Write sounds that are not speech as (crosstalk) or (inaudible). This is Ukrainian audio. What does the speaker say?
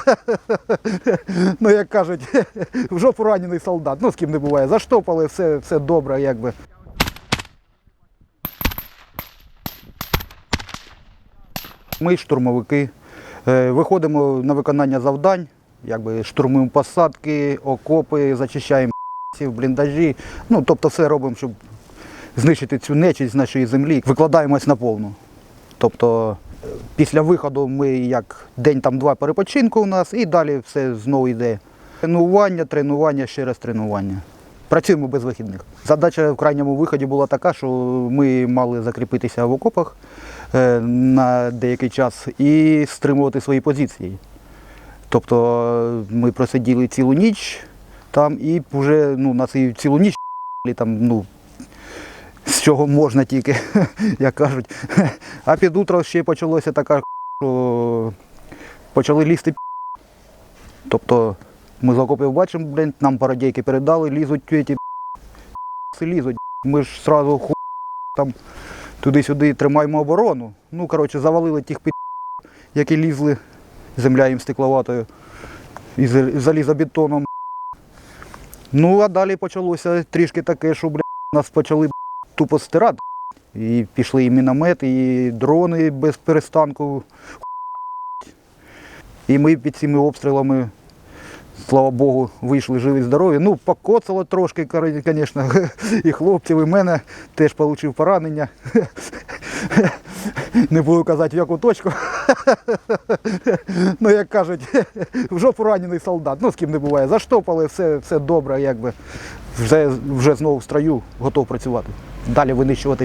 (laughs) ну, як кажуть, (laughs) в жопу ранений солдат. Ну, з ким не буває. Заштопали, все, все добре, якби. Ми штурмовики. Е, Виходимо на виконання завдань, якби штурмуємо посадки, окопи, зачищаємо (laughs) бліндажі. Ну, тобто все робимо, щоб знищити цю нечість з нашої землі. Викладаємось на повну. Тобто після виходу ми як день там два перепочинку у нас і далі все знову йде. Тренування, тренування, ще раз тренування. Працюємо без вихідних. Задача в крайньому виході була така, що ми мали закріпитися в окопах е, на деякий час і стримувати свої позиції. Тобто ми просиділи цілу ніч там і вже ну, нас цілу ніч там, ну, з чого можна тільки, (laughs) як кажуть. (laughs) А під утро ще почалося така, що почали лізти. Тобто ми з окопів бачимо, блін, нам парадійки передали, лізуть ті лізуть. Ми ж одразу ху там туди-сюди тримаємо оборону. Ну, коротше, завалили тих під, які лізли, земля їм стекловатою і залізобетоном. Ну, а далі почалося трішки таке, що бля, нас почали тупо стирати. І пішли і міномети, і дрони без перестанку. І ми під цими обстрілами, слава Богу, вийшли живі, здорові. Ну, покоцало трошки, звісно, (laughs) і хлопців, і мене теж отримав поранення. (laughs) Не буду казати, в яку точку. (laughs) Ну, як кажуть, (laughs) в жопу ранений солдат. Ну, з ким не буває. Заштопали, все, все добре, якби. Вже, вже знову в строю, готов працювати. Далі винищувати